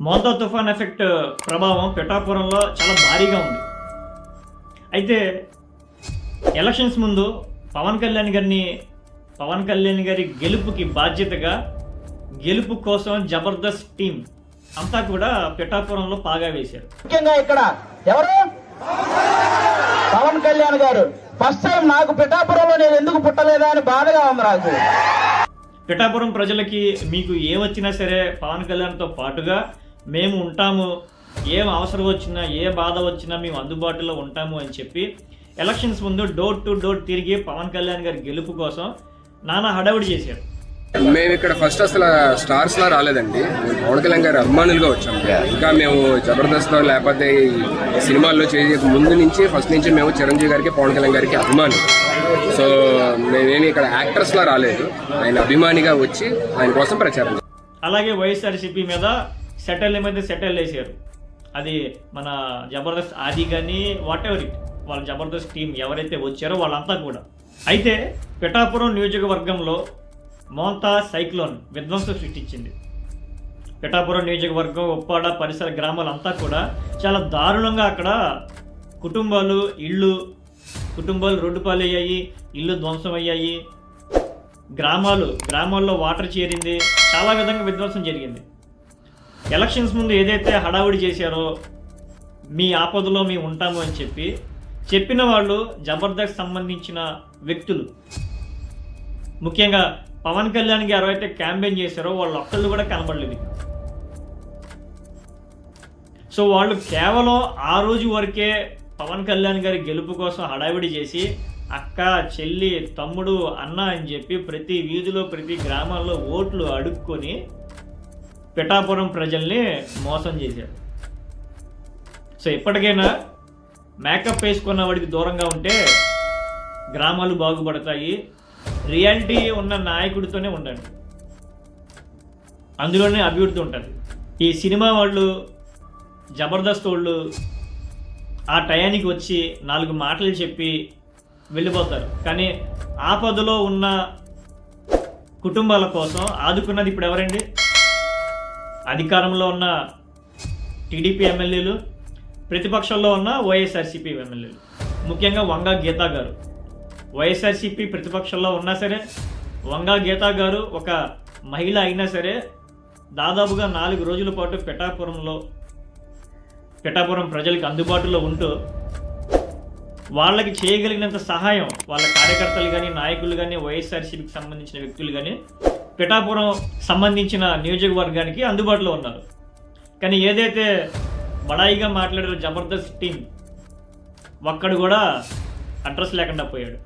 మోంతా తుఫాన్ ఎఫెక్ట్ ప్రభావం పిఠాపురంలో చాలా భారీగా ఉంది. అయితే ఎలక్షన్స్ ముందు పవన్ కళ్యాణ్ గారిని పవన్ కళ్యాణ్ గారి గెలుపుకి బాధ్యతగా గెలుపు కోసం జబర్దస్త్ టీం అంతా కూడా పిఠాపురంలో పాగా వేశారు. ముఖ్యంగా ఇక్కడ ఎవరు? పవన్ కళ్యాణ్ గారు. ఫస్ట్ టైం నాకు పిఠాపురంలో నేను ఎందుకు పుట్టలేదా అని బాధగా ఉంది నాకు. పిఠాపురం ప్రజలకి మీకు ఏమొచ్చినా సరే పవన్ కళ్యాణ్తో పాటుగా మేము ఉంటాము. ఏం అవసరం వచ్చినా ఏ బాధ వచ్చినా మేము అందుబాటులో ఉంటాము అని చెప్పి ఎలక్షన్స్ ముందు డోర్ టు డోర్ తిరిగి పవన్ కళ్యాణ్ గారి గెలుపు కోసం నానా హడావుడి చేశారు. మేము ఇక్కడ ఫస్ట్ అసలు స్టార్స్ లా రాలేదండి. పవన్ కళ్యాణ్ గారి అభిమానులుగా వచ్చాము. ఇంకా మేము జబర్దస్త్ లేకపోతే ఈ సినిమాల్లో చేసే ముందు నుంచి ఫస్ట్ నుంచి మేము చిరంజీవి గారికి పవన్ కళ్యాణ్ గారికి అభిమానులు. సో మేమేమి ఇక్కడ యాక్టర్స్ లా రాలేదు. ఆయన అభిమానిగా వచ్చి ఆయన కోసం ప్రచారం. అలాగే వైఎస్ఆర్సీపీ మీద సెటిల్ ఏమైతే సెటిల్ వేసారు అది మన జబర్దస్త్ ఆది కానీ వాట్ ఎవర్ ఇట్ వాళ్ళ జబర్దస్త్ టీం ఎవరైతే వచ్చారో వాళ్ళంతా కూడా. అయితే పిఠాపురం నియోజకవర్గంలో మోంతా సైక్లోన్ విధ్వంసం సృష్టించింది. పిఠాపురం నియోజకవర్గం ఉప్పాడ పరిసర గ్రామాలంతా కూడా చాలా దారుణంగా అక్కడ కుటుంబాలు ఇళ్ళు కుటుంబాలు రోడ్డు పాలయ్యాయి ఇల్లు ధ్వంసం అయ్యాయి. గ్రామాలు గ్రామాల్లో వాటర్ చేరింది. చాలా విధంగా విధ్వంసం జరిగింది. ఎలక్షన్స్ ముందు ఏదైతే హడావుడి చేశారో మీ ఆపదలో మేము ఉంటాము అని చెప్పి చెప్పిన వాళ్ళు జబర్దస్త్ సంబంధించిన వ్యక్తులు. ముఖ్యంగా పవన్ కళ్యాణ్ గారు ఎవరైతే క్యాంపెయిన్ చేశారో వాళ్ళు ఒక్కళ్ళు కూడా కనబడలేదు. సో వాళ్ళు కేవలం ఆ రోజు వరకే పవన్ కళ్యాణ్ గారి గెలుపు కోసం హడావిడి చేసి అక్క చెల్లి తమ్ముడు అన్న అని చెప్పి ప్రతి వీధిలో ప్రతి గ్రామాల్లో ఓట్లు అడుక్కొని పిఠాపురం ప్రజల్ని మోసం చేశారు. సో ఎప్పటికైనా మేకప్ వేసుకున్న వాడికి దూరంగా ఉంటే గ్రామాలు బాగుపడతాయి. రియాలిటీ ఉన్న నాయకుడితోనే ఉండండి. అందులోనే అభివృద్ధి ఉంటుంది. ఈ సినిమా వాళ్ళు జబర్దస్త్ వాళ్ళు ఆ టయానికి వచ్చి నాలుగు మాటలు చెప్పి వెళ్ళిపోతారు. కానీ ఆపదలో ఉన్న కుటుంబాల కోసం ఆదుకున్నది ఇప్పుడు ఎవరండి? అధికారంలో ఉన్న టీడీపీ ఎమ్మెల్యేలు ప్రతిపక్షంలో ఉన్న వైఎస్ఆర్సీపీ ఎమ్మెల్యేలు ముఖ్యంగా వంగా గీతా గారు. వైఎస్ఆర్సీపీ ప్రతిపక్షంలో ఉన్నా సరే వంగా గీతా గారు ఒక మహిళ అయినా సరే దాదాపుగా నాలుగు రోజుల పాటు పిఠాపురంలో పిఠాపురం ప్రజలకు అందుబాటులో ఉంటూ వాళ్ళకి చేయగలిగినంత సహాయం వాళ్ళ కార్యకర్తలు కానీ నాయకులు కానీ వైఎస్ఆర్సీపీకి సంబంధించిన వ్యక్తులు కానీ పిఠాపురం సంబంధించిన నియోజకవర్గానికి అందుబాటులో ఉన్నారు. కానీ ఏదైతే బడాయిగా మాట్లాడారో జబర్దస్త్ టీం ఒక్కడు కూడా అడ్రస్ లేకుండా పోయాడు.